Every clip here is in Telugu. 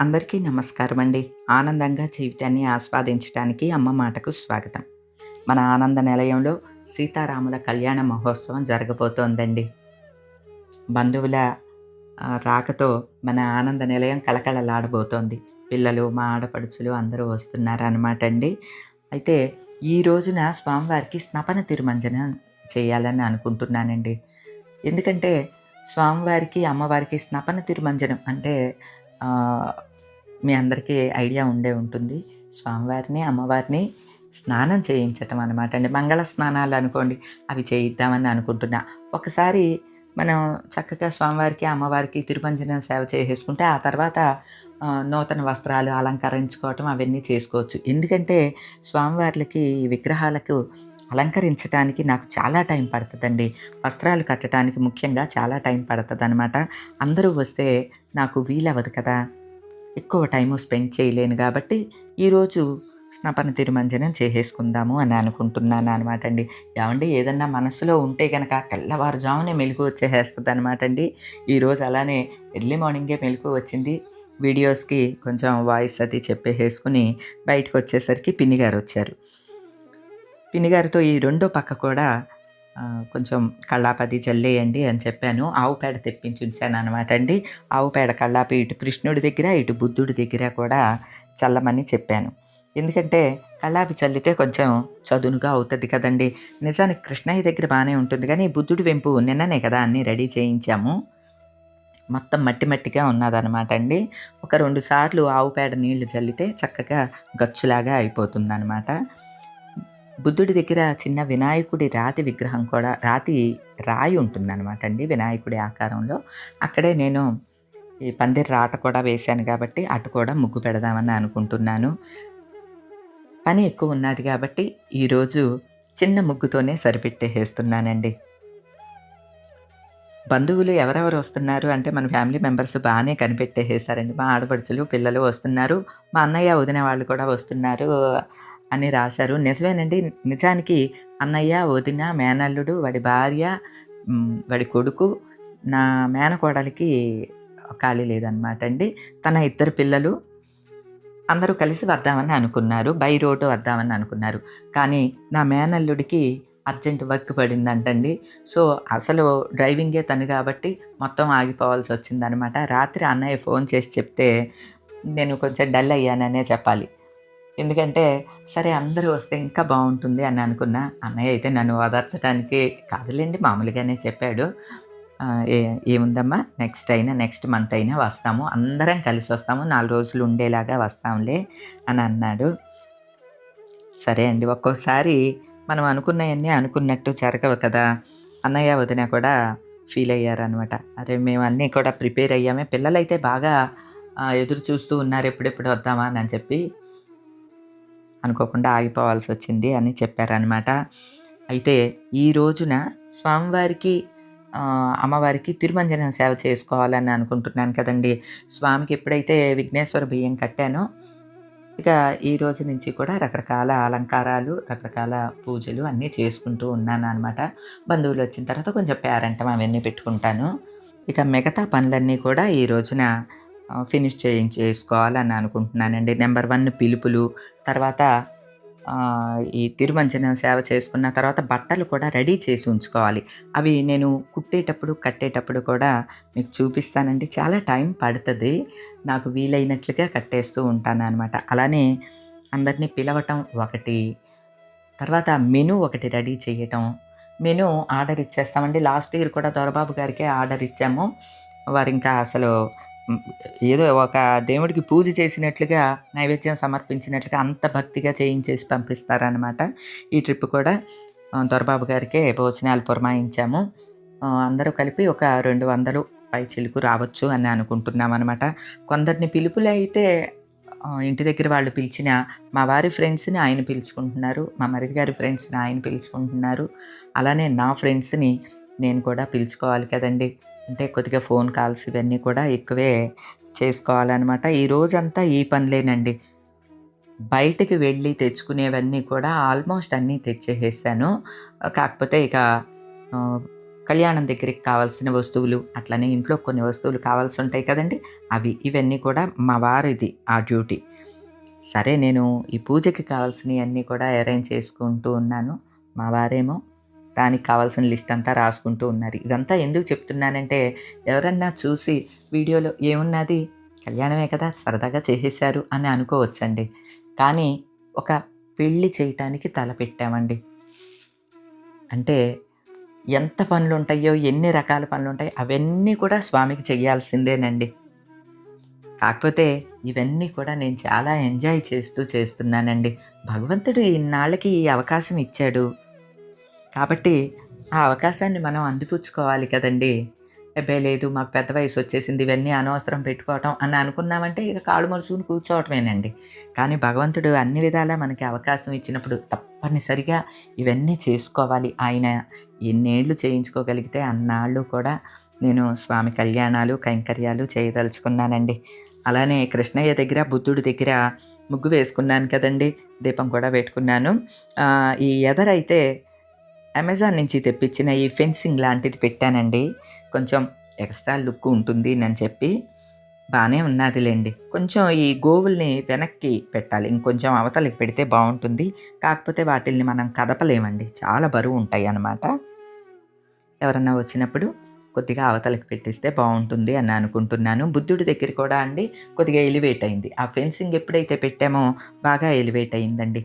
అందరికీ నమస్కారం అండి ఆనందంగా జీవితాన్ని ఆస్వాదించడానికి అమ్మ మాటకు స్వాగతం. మన ఆనంద నిలయంలో సీతారాముల కళ్యాణ మహోత్సవం జరగబోతోందండి. బంధువుల రాకతో మన ఆనంద నిలయం కళకళలాడబోతోంది. పిల్లలు మా ఆడపడుచులు అందరూ వస్తున్నారనమాట అండి అయితే ఈ రోజున స్వామివారికి స్నపన తిరుమంజనం చేయాలని అనుకుంటున్నానండి. ఎందుకంటే స్వామివారికి అమ్మవారికి స్నపన తిరుమంజనం అంటే మీ అందరికీ ఐడియా ఉండే ఉంటుంది. స్వామివారిని అమ్మవారిని స్నానం చేయించటం అనమాట అండి. మంగళ స్నానాలు అనుకోండి అవి చేయిద్దామని అనుకుంటున్నా. ఒకసారి మనం చక్కగా స్వామివారికి అమ్మవారికి తిరుమంజనం సేవ చేసేసుకుంటే ఆ తర్వాత నూతన వస్త్రాలు అలంకరించుకోవటం అవన్నీ చేసుకోవచ్చు. ఎందుకంటే స్వామివార్లకి విగ్రహాలకు అలంకరించడానికి నాకు చాలా టైం పడుతుందండి. వస్త్రాలు కట్టడానికి ముఖ్యంగా చాలా టైం పడుతుంది అనమాట అందరూ వస్తే నాకు వీలవ్వదు కదా. ఎక్కువ టైము స్పెండ్ చేయలేను కాబట్టి ఈరోజు స్నపన తిరుమంజనం చేసేసుకుందాము అని అనుకుంటున్నాను అనమాట అండి. ఏమండి ఏదన్నా మనసులో ఉంటే కనుక తెల్లవారుజామునే మెలకు వచ్చేసేస్తుంది అనమాట అండి. ఈరోజు అలానే ఎర్లీ మార్నింగే మెలకు వచ్చింది. వీడియోస్కి కొంచెం వాయిస్ అది చెప్పేసేసుకుని బయటకు వచ్చేసరికి పిన్నిగారు వచ్చారు. పిన్నిగారితో ఈ రెండో పక్క కూడా కొంచెం కళ్ళాపది చల్లేయండి అని చెప్పాను. ఆవు పేడ తెప్పించి ఉంచాను అనమాట అండి. ఆవు పేడ కళ్ళాపి ఇటు కృష్ణుడి దగ్గర ఇటు బుద్ధుడి దగ్గర కూడా చల్లమని చెప్పాను. ఎందుకంటే కళ్ళాపి చల్లితే కొంచెం చదునుగా అవుతుంది కదండి. నిజానికి కృష్ణయ్య దగ్గర బాగానే ఉంటుంది. కానీ బుద్ధుడి వెంపు నిన్ననే కదా అన్నీ రెడీ చేయించాము. మొత్తం మట్టి మట్టిగా ఉన్నదనమాట అండి. ఒక రెండు సార్లు ఆవు పేడ నీళ్ళు చల్లితే చక్కగా గచ్చులాగా అయిపోతుంది అనమాట బుద్ధుడి దగ్గర చిన్న వినాయకుడి రాతి విగ్రహం కూడా రాతి రాయి ఉంటుందన్నమాట అండి వినాయకుడి ఆకారంలో. అక్కడే నేను ఈ పందిరి రాట కూడా వేశాను కాబట్టి అటు కూడా ముగ్గు పెడదామని అనుకుంటున్నాను. పని ఎక్కువ ఉన్నది కాబట్టి ఈరోజు చిన్న ముగ్గుతోనే సరిపెట్టేసేస్తున్నానండి. బంధువులు ఎవరెవరు వస్తున్నారు? అంటే మన ఫ్యామిలీ మెంబర్స్ బాగానే కనిపెట్టేసేసారండి. మా ఆడపడుచులు పిల్లలు వస్తున్నారు. మా అన్నయ్య వదిన వాళ్ళు కూడా వస్తున్నారు. అని రాశారు. నిజమేనండి. నిజానికి అన్నయ్య వదిన మేనల్లుడు వాడి భార్య వాడి కొడుకు నా మేనకోడలికి ఖాళీ లేదనమాట అండి తన ఇద్దరు పిల్లలు అందరూ కలిసి వద్దామని అనుకున్నారు. బై రోడ్డు వద్దామని అనుకున్నారు. కానీ నా మేనల్లుడికి అర్జెంట్ వర్క్ పడిందంటండి. సో అసలు డ్రైవింగే తను కాబట్టి మొత్తం ఆగిపోవాల్సి వచ్చిందనమాట రాత్రి అన్నయ్య ఫోన్ చేసి చెప్తే నేను కొంచెం డల్ అయ్యాననే చెప్పాలి. ఎందుకంటే సరే అందరూ వస్తే ఇంకా బాగుంటుంది అని అనుకున్నా అన్నయ్య అయితే నన్ను ఓదార్చడానికి కాదులేండి మామూలుగానే చెప్పాడు. ఏ ఏముందమ్మా నెక్స్ట్ అయినా నెక్స్ట్ మంత్ అయినా వస్తాము అందరం కలిసి వస్తాము నాలుగు రోజులు ఉండేలాగా వస్తాంలే అని అన్నాడు. సరే అండి ఒక్కోసారి మనం అనుకున్నవన్నీ అనుకున్నట్టు జరగవు కదా అన్నయ్య వదిన కూడా ఫీల్ అయ్యారనమాట అరే మేము అన్నీ కూడా ప్రిపేర్ అయ్యామే పిల్లలైతే బాగా ఎదురు చూస్తూ ఉన్నారు ఎప్పుడెప్పుడు వద్దామా అని చెప్పి అనుకోకుండా ఆగిపోవాల్సి వచ్చింది అని చెప్పారనమాట అయితే ఈ రోజున స్వామివారికి అమ్మవారికి తిరుమంజనం సేవ చేసుకోవాలని అనుకుంటున్నాను కదండి. స్వామికి ఎప్పుడైతే విఘ్నేశ్వర బియ్యం కట్టానో ఇక ఈ రోజు నుంచి కూడా రకరకాల అలంకారాలు రకరకాల పూజలు అన్నీ చేసుకుంటూ ఉన్నాను అనమాట బంధువులు వచ్చిన తర్వాత కొంచెం పేరంటం అవన్నీ పెట్టుకుంటాను. ఇక మిగతా పనులన్నీ కూడా ఈ రోజున ఫినిష్ చేయించేసుకోవాలని అనుకుంటున్నానండి. నెంబర్ వన్ పిలుపులు తర్వాత ఈ తిరుమంజనం సేవ చేసుకున్న తర్వాత బట్టలు కూడా రెడీ చేసి ఉంచుకోవాలి. అవి నేను కుట్టేటప్పుడు కట్టేటప్పుడు కూడా మీకు చూపిస్తానండి. చాలా టైం పడుతుంది. నాకు వీలైనట్లుగా కట్టేస్తూ ఉంటాను అనమాట అలానే అందరినీ పిలవటం ఒకటి తర్వాత మెను ఒకటి రెడీ చేయటం. మెను ఆర్డర్ ఇచ్చేస్తామండి. లాస్ట్ ఇయర్ కూడా దొరబాబు గారికే ఆర్డర్ ఇచ్చాము. వారు ఇంకా అసలు ఏదో ఒక దేవుడికి పూజ చేసినట్లుగా నైవేద్యం సమర్పించినట్లుగా అంత భక్తిగా చేయించేసి పంపిస్తారనమాట ఈ ట్రిప్ కూడా దొరబాబు గారికే భోజనాలు పురమాయించాము. అందరూ కలిపి ఒక రెండు వందలు పై చిలుకు రావచ్చు అని అనుకుంటున్నాం అనమాట కొందరిని పిలుపులు అయితే ఇంటి దగ్గర వాళ్ళు పిలిచిన మా వారి ఫ్రెండ్స్ని ఆయన పిలుచుకుంటున్నారు మా మరిది గారి ఫ్రెండ్స్ని ఆయన పిలుచుకుంటున్నారు. అలానే నా ఫ్రెండ్స్ని నేను కూడా పిలుచుకోవాలి కదండి. అంటే కొద్దిగా ఫోన్ కాల్స్ ఇవన్నీ కూడా ఎక్కువే చేసుకోవాలన్నమాట. ఈ రోజంతా ఈ పనులేనండి. బయటికి వెళ్ళి తెచ్చుకునేవన్నీ కూడా ఆల్మోస్ట్ అన్నీ తెచ్చేసేసాను. కాకపోతే ఇక కళ్యాణం దగ్గరికి కావాల్సిన వస్తువులు అట్లనే ఇంట్లో కొన్ని వస్తువులు కావాల్సి ఉంటాయి కదండి. అవి ఇవన్నీ కూడా మా వారిది ఆ డ్యూటీ. సరే నేను ఈ పూజకి కావాల్సినవి అన్నీ కూడా అరేంజ్ చేసుకుంటూ ఉన్నాను. మా వారేమో దానికి కావాల్సిన లిస్ట్ అంతా రాసుకుంటూ ఉన్నారు. ఇదంతా ఎందుకు చెప్తున్నానంటే ఎవరన్నా చూసి వీడియోలో ఏమున్నది? కళ్యాణమే కదా సరదాగా చేసేసారు అని అనుకోవచ్చండి. కానీ ఒక పెళ్ళి చేయటానికి తలపెట్టామండి అంటే ఎంత పనులు ఉంటాయో ఎన్ని రకాల పనులు ఉంటాయో అవన్నీ కూడా స్వామికి చేయాల్సిందేనండి కాకపోతే ఇవన్నీ కూడా నేను చాలా ఎంజాయ్ చేస్తూ చేస్తున్నానండి. భగవంతుడు ఇన్నాళ్ళకి ఈ అవకాశం ఇచ్చాడు. కాబట్టి ఆ అవకాశాన్ని మనం అందిపుచ్చుకోవాలి కదండి. అబ్బాయి లేదు మాకు పెద్ద వయసు వచ్చేసింది ఇవన్నీ అనవసరం పెట్టుకోవటం అని అనుకున్నామంటే ఇక కాళ్ళు మరుచుకుని కూర్చోవటమేనండి. కానీ భగవంతుడు అన్ని విధాలా మనకి అవకాశం ఇచ్చినప్పుడు తప్పనిసరిగా ఇవన్నీ చేసుకోవాలి. ఆయన ఎన్నేళ్ళు చేయించుకోగలిగితే అన్నాళ్ళు కూడా నేను స్వామి కళ్యాణాలు కైంకర్యాలు చేయదలుచుకున్నానండి. అలానే కృష్ణయ్య దగ్గర బుద్ధుడి దగ్గర ముగ్గు వేసుకున్నాను కదండి. దీపం కూడా పెట్టుకున్నాను. ఈ ఎదరైతే అమెజాన్ నుంచి తెప్పించిన ఈ ఫెన్సింగ్ లాంటిది పెట్టానండి. కొంచెం ఎక్స్ట్రా లుక్ ఉంటుంది అని చెప్పి బాగానే ఉన్నదిలేండి. కొంచెం ఈ గోవుల్ని వెనక్కి పెట్టాలి. ఇంకొంచెం అవతలకి పెడితే బాగుంటుంది. కాకపోతే వాటిల్ని మనం కదపలేమండి. చాలా బరువు ఉంటాయి అన్నమాట ఎవరన్నా వచ్చినప్పుడు కొద్దిగా అవతలకి పెట్టిస్తే బాగుంటుంది అని అనుకుంటున్నాను. బుద్ధుడి దగ్గర కూడా అండి కొద్దిగా ఎలివేట్ అయింది. ఆ ఫెన్సింగ్ ఎప్పుడైతే పెట్టామో బాగా ఎలివేట్ అయిందండి.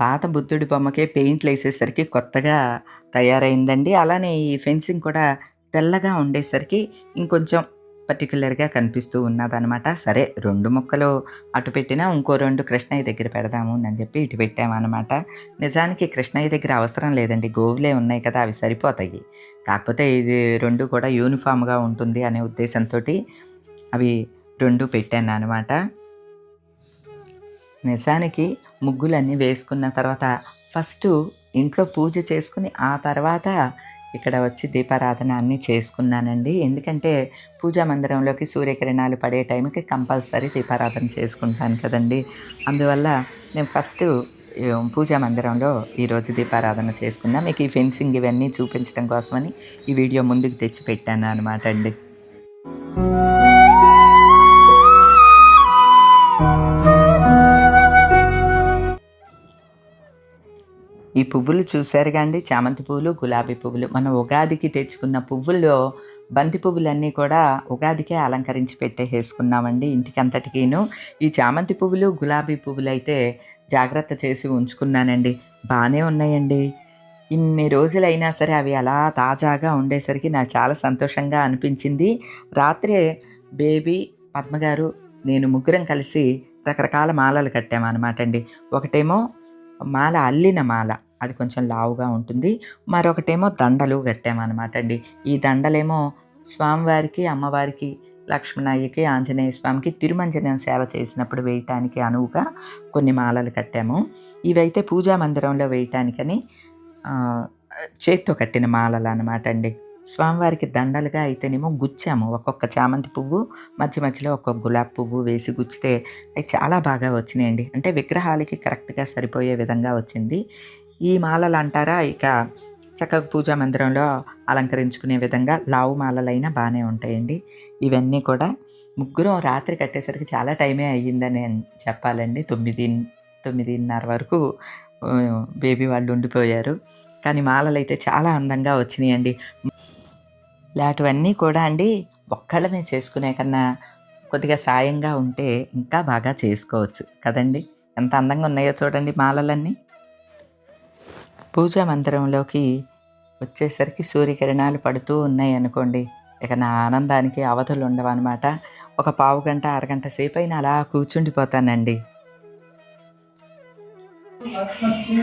పాత బుద్ధుడి బొమ్మకే పెయింట్లు వేసేసరికి కొత్తగా తయారైందండి. అలానే ఈ ఫెన్సింగ్ కూడా తెల్లగా ఉండేసరికి ఇంకొంచెం పర్టికులర్గా కనిపిస్తూ ఉన్నదనమాట సరే రెండు ముక్కలు అటు పెట్టినా ఇంకో రెండు కృష్ణయ్య దగ్గర పెడదాము అని చెప్పి ఇటు పెట్టామన్నమాట. నిజానికి కృష్ణయ్య దగ్గర అవసరం లేదండి. గోవులే ఉన్నాయి కదా అవి సరిపోతాయి. కాకపోతే ఇది రెండు కూడా యూనిఫామ్గా ఉంటుంది అనే ఉద్దేశంతో అవి రెండు పెట్టాను అనమాట నిజానికి ముగ్గులన్నీ వేసుకున్న తర్వాత ఫస్ట్ ఇంట్లో పూజ చేసుకుని ఆ తర్వాత ఇక్కడ వచ్చి దీపారాధన అన్నీ చేసుకున్నానండి. ఎందుకంటే పూజా మందిరంలోకి సూర్యకిరణాలు పడే టైంకి కంపల్సరీ దీపారాధన చేసుకుంటాను కదండి. అందువల్ల నేను ఫస్ట్ పూజా మందిరంలో ఈరోజు దీపారాధన చేసుకున్నా. మీకు ఈ ఫెన్సింగ్ ఇవన్నీ చూపించడం కోసమని ఈ వీడియో ముందుకు తెచ్చి పెట్టాను అనమాట అండి. ఈ పువ్వులు చూశారు అండి? చామంతి పువ్వులు గులాబీ పువ్వులు. మనం ఉగాదికి తెచ్చుకున్న పువ్వుల్లో బంతి పువ్వులన్నీ కూడా ఉగాదికే అలంకరించి పెట్టేసుకున్నామండి ఇంటికి అంతటికీను ఈ చామంతి పువ్వులు గులాబీ పువ్వులు అయితే జాగ్రత్త చేసి ఉంచుకున్నానండి. బాగానే ఉన్నాయండి. ఇన్ని రోజులైనా సరే అవి అలా తాజాగా ఉండేసరికి నాకు చాలా సంతోషంగా అనిపించింది. రాత్రే బేబీ పద్మగారు నేను ముగ్గురం కలిసి రకరకాల మాలలు కట్టామన్నమాట అండి ఒకటేమో మాల అల్లిన మాల. అది కొంచెం లావుగా ఉంటుంది. మరొకటేమో దండలు కట్టామన్నమాట అండి. ఈ దండలేమో స్వామివారికి అమ్మవారికి లక్ష్మణయ్యకి ఆంజనేయ స్వామికి తిరుమంజనం సేవ చేసినప్పుడు వేయటానికి అనువుగా కొన్ని మాలలు కట్టాము. ఇవైతే పూజా మందిరంలో వేయటానికని చేత్తో కట్టిన మాలలు అనమాట అండి. స్వామివారికి దండలుగా అయితేనేమో గుచ్చాము. ఒక్కొక్క చామంతి పువ్వు మధ్య మధ్యలో ఒక్కొక్క గులాబీ పువ్వు వేసి గుచ్చితే అవి చాలా బాగా వచ్చినాయండి. అంటే విగ్రహాలకి కరెక్ట్గా సరిపోయే విధంగా వచ్చింది. ఈ మాలలు అంటారా ఇక చక్కగా పూజా మందిరంలో అలంకరించుకునే విధంగా లావు మాలలైనా బాగానే ఉంటాయండి. ఇవన్నీ కూడా ముగ్గురం రాత్రి కట్టేసరికి చాలా టైమే అయ్యిందని చెప్పాలండి. తొమ్మిది తొమ్మిదిన్నర వరకు బేబీ వాళ్ళు ఉండిపోయారు. కానీ మాలలు అయితే చాలా అందంగా వచ్చినాయండి. ఇలాంటివన్నీ కూడా అండి ఒక్కళ్ళమే చేసుకునే కన్నా కొద్దిగా సాయంగా ఉంటే ఇంకా బాగా చేసుకోవచ్చు కదండి. ఎంత అందంగా ఉన్నాయో చూడండి మాలలన్నీ. పూజా మందిరంలోకి వచ్చేసరికి సూర్యకిరణాలు పడుతూ ఉన్నాయి అనుకోండి. ఇక నా ఆనందానికి అవధులు ఉండవన్నమాట. ఒక పావు గంట అరగంట సేపు అయినా అలా కూర్చుండిపోతానండి. కృష్ణ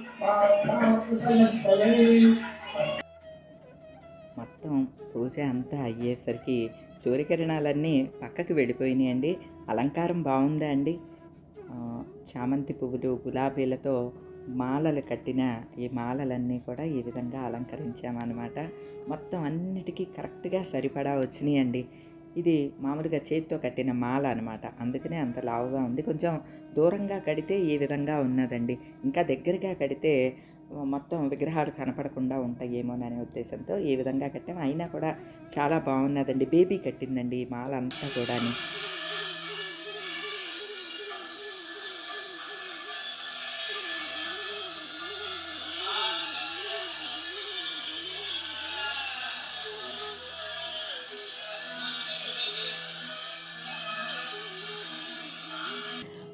మొత్తం పూజ అంతా అయ్యేసరికి సూర్యకిరణాలన్నీ పక్కకి వెళ్ళిపోయినాయండి. అలంకారం బాగుందా అండి? చామంతి పువ్వులు గులాబీలతో మాలలు కట్టిన ఈ మాలలన్నీ కూడా ఈ విధంగా అలంకరించామన్నమాట. మొత్తం అన్నిటికీ కరెక్ట్గా సరిపడా వచ్చినాయండి. ఇది మామూలుగా చేతితో కట్టిన మాల అనమాట అందుకనే అంత లావుగా ఉంది. కొంచెం దూరంగా కడితే ఈ విధంగా ఉన్నదండి. ఇంకా దగ్గరగా కడితే మొత్తం విగ్రహాలు కనపడకుండా ఉంటాయేమోననే ఉద్దేశంతో ఈ విధంగా కట్టాం. అయినా కూడా చాలా బాగున్నదండి. బేబీ కట్టిందండి ఈ మాల అంతా కూడా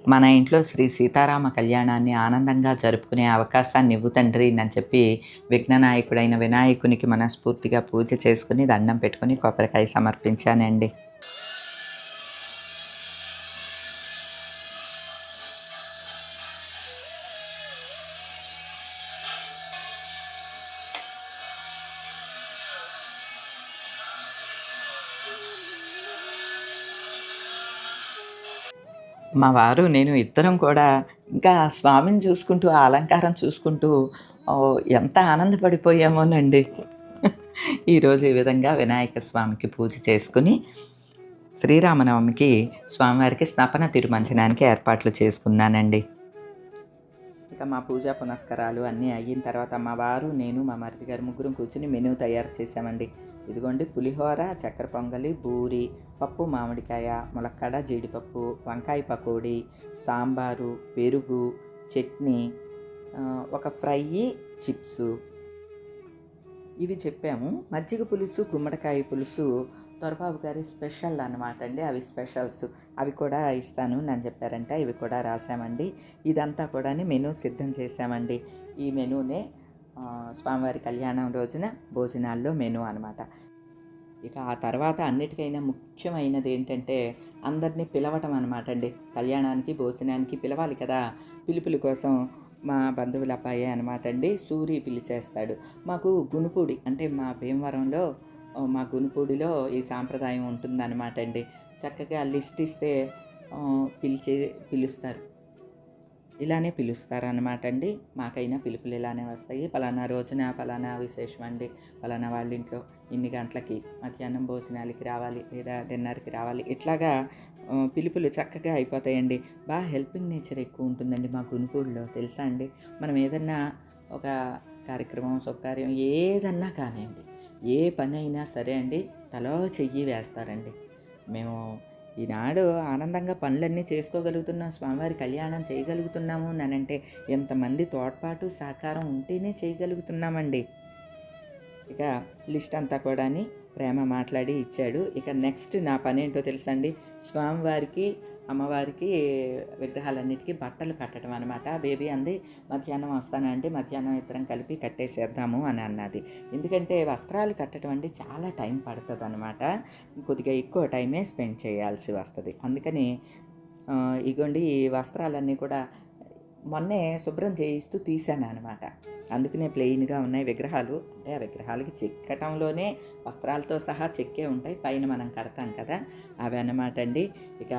మన ఇంట్లో శ్రీ సీతారామ కళ్యాణాన్ని ఆనందంగా జరుపుకునే అవకాశాన్ని ఇవ్వు తండ్రి అని చెప్పి విఘ్ననాయకుడైన వినాయకునికి మనస్ఫూర్తిగా పూజ చేసుకుని దండం పెట్టుకుని కొబ్బరికాయ సమర్పించానండి. మా వారు నేను ఇద్దరం కూడా ఇంకా స్వామిని చూసుకుంటూ ఆ అలంకారం చూసుకుంటూ ఓ, ఎంత ఆనందపడిపోయామోనండి. ఈరోజు ఈ విధంగా వినాయక స్వామికి పూజ చేసుకుని శ్రీరామనవమికి స్వామివారికి స్నపన తిరుమంచనానికి ఏర్పాట్లు చేసుకున్నానండి. ఇక మా పూజా పునస్కారాలు అన్నీ అయిన తర్వాత మా వారు నేను మా మరిది గారు ముగ్గురం కూర్చుని మెనూ తయారు చేసామండి ఇదిగోండి పులిహోర చక్కెర పొంగలి బూరి పప్పు మామిడికాయ ములక్కాడ జీడిపప్పు వంకాయ పకోడీ సాంబారు పెరుగు చట్నీ ఒక ఫ్రై చిప్స్. ఇవి చెప్పాము. మజ్జిగ పులుసు గుమ్మడికాయ పులుసు తొరబాబు గారి స్పెషల్ అన్నమాట అండి. అవి స్పెషల్స్. అవి కూడా ఇస్తాను అని చెప్పారంట. ఇవి కూడా రాసామండి. ఇదంతా కూడా మెనూ సిద్ధం చేశామండి ఈ మెనూనే స్వామివారి కళ్యాణం రోజున భోజనాల్లో మెనూ అనమాట ఇక ఆ తర్వాత అన్నిటికైనా ముఖ్యమైనది ఏంటంటే అందరినీ పిలవటం అనమాట అండి కళ్యాణానికి భోజనానికి పిలవాలి కదా. పిలుపుల కోసం మా బంధువుల అబ్బాయి అనమాట అండి సూరి పిలిచేస్తాడు. మాకు గునుపూడి అంటే మా భీమవరంలో మా గునుపూడిలో ఈ సాంప్రదాయం ఉంటుందన్నమాట అండి చక్కగా లిస్ట్ ఇస్తే పిలిచే పిలుస్తారు. ఇలానే పిలుస్తారు అనమాట అండి మాకైనా పిలుపులు ఇలానే వస్తాయి. పలానా రోజున పలానా విశేషం అండి. పలానా వాళ్ళ ఇంట్లో ఇన్ని గంటలకి మధ్యాహ్నం భోజనాలకి రావాలి లేదా డిన్నర్కి రావాలి. ఇట్లాగా పిలుపులు చక్కగా అయిపోతాయండి. బాగా హెల్పింగ్ నేచర్ ఎక్కువ ఉంటుందండి మా గునుపూడిలో తెలుసా అండి? మనం ఏదన్నా ఒక కార్యక్రమం శుభకార్యం ఏదన్నా కానివ్వండి ఏ పని అయినా సరే అండి తలో చెయ్యి వేస్తారండి. మేము ఈనాడు ఆనందంగా పనులన్నీ చేసుకోగలుగుతున్నాం స్వామివారి కళ్యాణం చేయగలుగుతున్నాము అంటే ఎంతమంది తోడ్పాటు సహకారం ఉంటేనే చేయగలుగుతున్నామండి. ఇక లిస్ట్ అంతా కూడా ప్రేమ మాట్లాడి ఇచ్చాడు. ఇక నెక్స్ట్ నా పని ఏంటో స్వామివారికి అమ్మవారికి విగ్రహాలన్నిటికీ బట్టలు కట్టడం అనమాట బేబీ అంది మధ్యాహ్నం వస్తానంటే మధ్యాహ్నం ఇద్దరం కలిపి కట్టేసేద్దాము అని అన్నది. ఎందుకంటే వస్త్రాలు కట్టడం అంటే చాలా టైం పడుతుంది అనమాట కొద్దిగా ఎక్కువ టైమే స్పెండ్ చేయాల్సి వస్తుంది. అందుకని ఇగోండి ఈ వస్త్రాలన్నీ కూడా మొన్నే శుభ్రం చేయిస్తూ తీశాను అనమాట అందుకనే ప్లెయిన్గా ఉన్నాయి విగ్రహాలు. అంటే ఆ విగ్రహాలకి చెక్కటంలోనే వస్త్రాలతో సహా చెక్కే ఉంటాయి. పైన మనం కడతాం కదా అవి అన్నమాట అండి. ఇక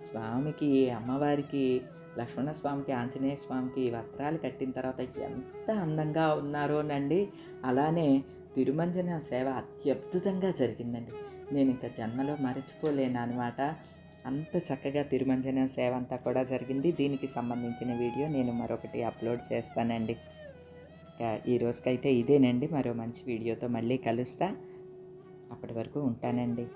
స్వామికి అమ్మవారికి లక్ష్మణ స్వామికి ఆంజనేయ స్వామికి వస్త్రాలు కట్టిన తర్వాత ఎంత అందంగా ఉన్నారోనండి. అలానే తిరుమంజన సేవ అత్యద్భుతంగా జరిగిందండి. నేను ఇంకా జన్మలో మరచిపోలేను అనమాట అంత చక్కగా తిరుమంజన సేవ అంతా కూడా జరిగింది. దీనికి సంబంధించిన వీడియో నేను మరొకటి అప్లోడ్ చేస్తానండి. ఇక ఈ రోజుకైతే ఇదేనండి. మరో మంచి వీడియోతో మళ్ళీ కలుస్తా. అప్పటి వరకు ఉంటానండి.